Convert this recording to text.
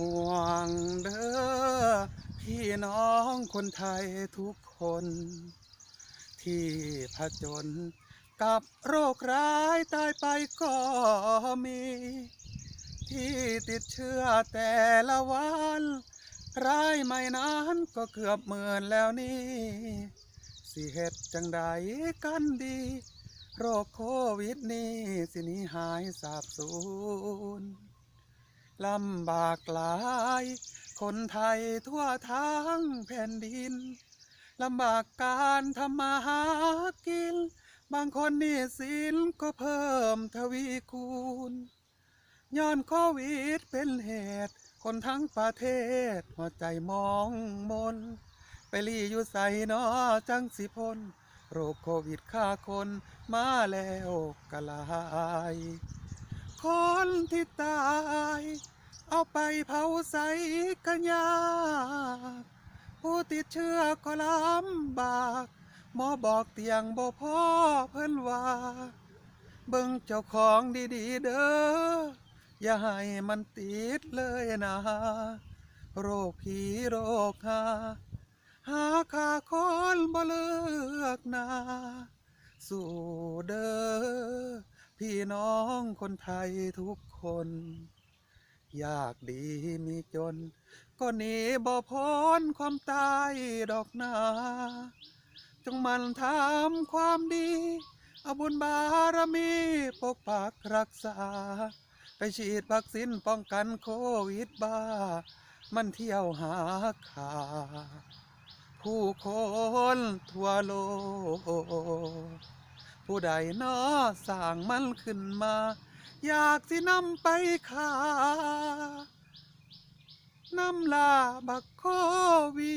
ห่วงเด้อพี่น้องคนไทยทุกคน ที่ผจญกับโรคร้ายตายไปก็มี ที่ติดเชื้อแต่ละวันร้ายไม่นานก็เกือบหมื่นแล้วนี่สิเหตุจังใดกันดี โรคโควิดนี้สิหนี้หายสาบสูญ ลำบากหลาย คนไทยทั่วทั้งแผ่นดินลำบากการทำมาหากิน บางคนนี่สินก็เพิ่มทวีคูณ ย้อนโควิดเป็นเหตุ คนทั้งประเทศหัวใจมองมน ไปรีอยู่ใส่นอจังสิพนโรคโควิดฆ่าคนมาแล้วกะลาย คนที่ตาย เอาไปเผาใส่กันยาผู้ติดเชื้อก็ลำบากหมอบอกเตียงบ่พอเพิ่นว่า เบิ่งเจ้าของดีๆเด้อ อย่าให้มันติดเลยนะ โรคผีโรคหาหาคาคนบ่เลิกนา สู่เด้อ พี่น้องคนไทยทุกคนอยากดีมีจน ก็หนีบ่พ้นความตายดอกนา จงมันทำความดี เอาบุญบารมีปกปักรักษา ไปฉีดวัคซีนป้องกันโควิดบ้า มันเที่ยวหาขาผู้คนทั่วโลก ผู้ใดนอสร้างมันขึ้นมา อยากสินำไปขานำลาบักโควิ